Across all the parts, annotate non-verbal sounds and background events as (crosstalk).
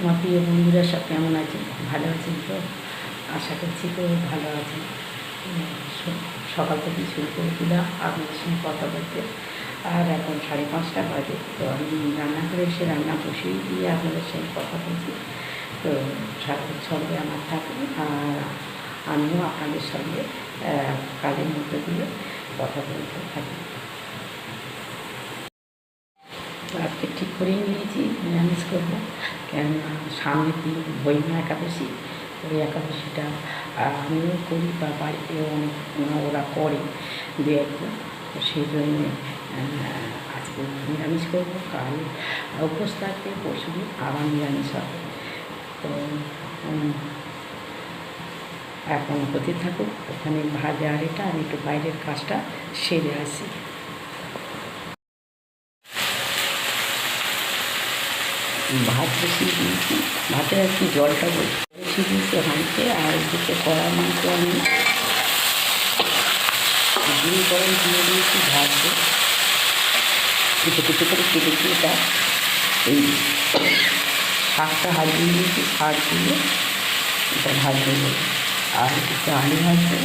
আমার প্রিয় বন্ধুরা সব কেমন আছে ভালো আছেন তো? আশা করছি তো ভালো আছেন। সকাল থেকে শুরু করে দিলাম আপনাদের সঙ্গে কথা বলতে। আর এখন সাড়ে পাঁচটা বাজে, তো আমি রান্না করে এসে রান্না বসিয়ে দিয়ে আপনাদের সঙ্গে কথা বলছি। তো সারাদিন সঙ্গে আমার থাকুন আর আমিও আপনাদের সঙ্গে কাজের মধ্যে দিয়ে কথা বলতে থাকি। আজকে ঠিক করেই নিয়েছি, নিরামিষ করব। কেননা সামনের দিন বৈমা একাদশী, ওই একাদশীটা আমিও করি বা বাড়িতেও অনেক ওরা করে। দু একজন তো সেই জন্যে আজকে নিরামিষ করব, কাল উপোস থাকবে পরশু দিন আবার নিরামিষ হবে। তো এখন হতে থাকুক ওখানে ভাজা আর এটা আমি একটু বাইরের কাজটা সেরে আসি। ভাত বসিয়ে দিয়েছি ভাতের একটু জলটা বসিয়ে দিয়েছি হাঁড়িতে আর ওদিকে কড়া মাংস আমি দিয়ে গরম দিয়ে দিয়েছি ভাজতে কিছু কিছু করে কেটেছি এটা এই শাকটা হাজিয়ে দিয়েছি শাক দিয়ে এটা ভাজতে দেবো আর কিছু আলু ভাজবো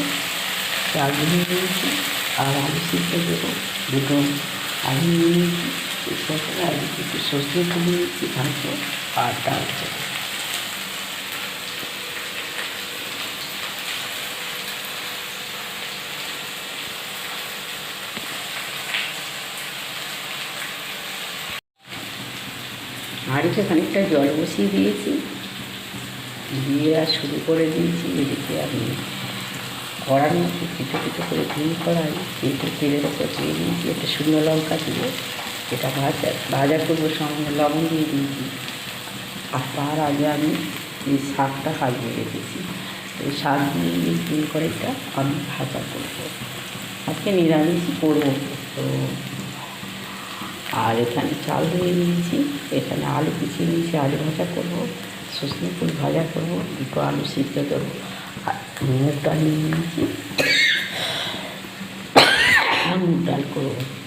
চাল দিয়ে দিয়েছি আর আলু সিদ্ধ দেবো দুটো আলু নিয়ে নিয়েছি আর একটু সর্ষে ফুল নিয়েছি আর ডাল হাঁড়িতে খানিকটা জল বসিয়ে দিয়েছি। দিয়ে আর শুরু করে দিয়েছি এদিকে আমি কড়ার মধ্যে কিছু কিছু করে ঘি কড়াই কেটে তেলের ওপর দিয়ে দিয়েছি একটা শুকনো লঙ্কা দিয়ে। এটা ভাজা ভাজা করব, সঙ্গে লবণ দিয়ে দিয়েছি। আর তার আগে আমি এই শাকটা ভাজিয়ে রেখেছি। এই শাক দিয়ে এই ঘি কড়াইটা আমি ভাজা করব। আজকে নিরামিষই করব। তো আর এখানে চাল ধুয়ে নিয়েছি এখানে আলু কুচিয়ে নিয়েছি, আলু ভাজা করব সজনে ফুল ভাজা করব, দুটো আলু সিদ্ধ আর মুগ ডাল নিয়ে নিয়েছি। (coughs) মুগ ডাল করব।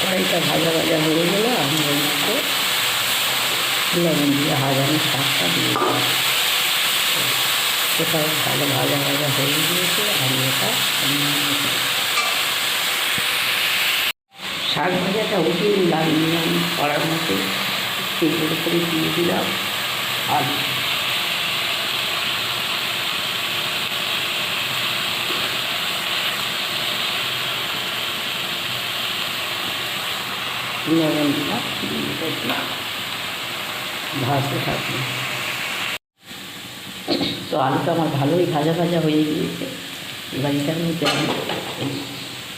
কড়াইটা ভাজা ভাজা হয়ে গেলে আমি ওই মতো লবণ দিয়ে হাজানো শাকটা দিয়ে দিলাম। সেটাও ভালো ভাজা ভাজা হয়ে গিয়েছে, আমি এটা শাক ভাজাটা উঠিয়ে নিলাম নিয়ে আমি কড়ার মধ্যে, তেলের উপরে দিয়ে দিলাম। আলু লবণ দিলাম দিয়ে এটা দিলাম ভাজতে থাকবে তো আলুটা আমার ভালোই ভাজা ভাজা হয়ে গিয়েছে। এবার মধ্যে আমি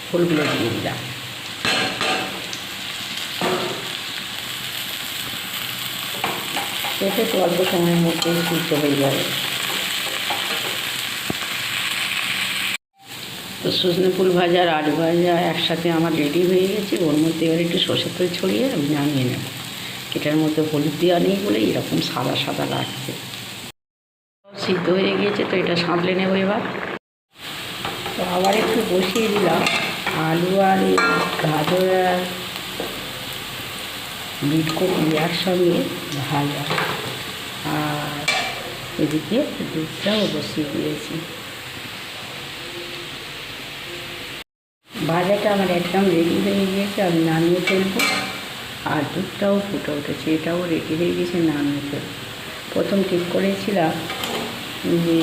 ফুলগুলো দিয়ে দিলাম। এতে তো অল্প সময়ের মধ্যে সিদ্ধ হয়ে যাবে। সজনে ফুল ভাজা আর ভাজা একসাথে আমার রেডি হয়ে গেছে। ওর মধ্যে এবার একটু সর্ষের তেল ছড়িয়ে আমি নামিয়ে নেব। এটার মধ্যে হলুদ দেওয়া নেই বলে এরকম সাদা সাদা লাগছে। সিদ্ধ হয়ে গিয়েছে, তো এটা সাঁতলে নেব এবার। তো আবার একটু বসিয়ে দিলাম। আলু আর গাজর আর বিট কপি একসঙ্গে ভাজা। আর এদিকে দুধটাও বসিয়ে দিয়েছি। ভাজাটা আমার একদম রেডি হয়ে গিয়েছে, আমি নামিয়ে ফেলব। আর দুধটাও ফুটে উঠেছে, এটাও রেডি হয়ে গেছে নামিয়ে ফেলব। প্রথম ঠিক করেছিলাম যে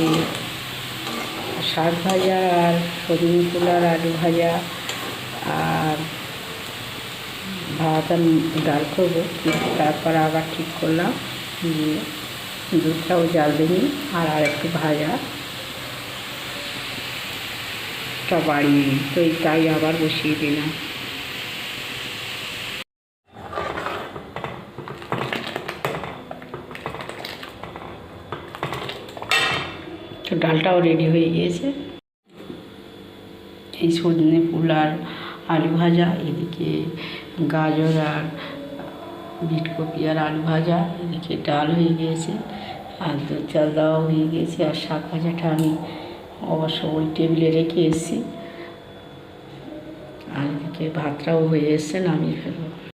শাক ভাজা আর সজনে ফুল আর আলু ভাজা আর ভাত আর ডাল করব। কিন্তু তারপর আবার ঠিক করলাম যে দুধটাও জাল দিই আর আর একটু ভাজা। টা বাড়িয়ে। তো তাই আবার বসিয়ে দিলাম তো ডালটাও রেডি হয়ে গিয়েছে এই সজনে ফুল আর আলু ভাজা, এদিকে গাজর আর বিট কপি আর আলু ভাজা, এদিকে ডাল হয়ে গিয়েছে, আর দুধ চাল দেওয়া হয়ে গিয়েছে, আর শাক ভাজাটা আমি অবশ্য ওই টেবিলে রেখে এসেছি। আর এদিকে ভাতটাও হয়ে এসছে নামিয়ে ফেলব।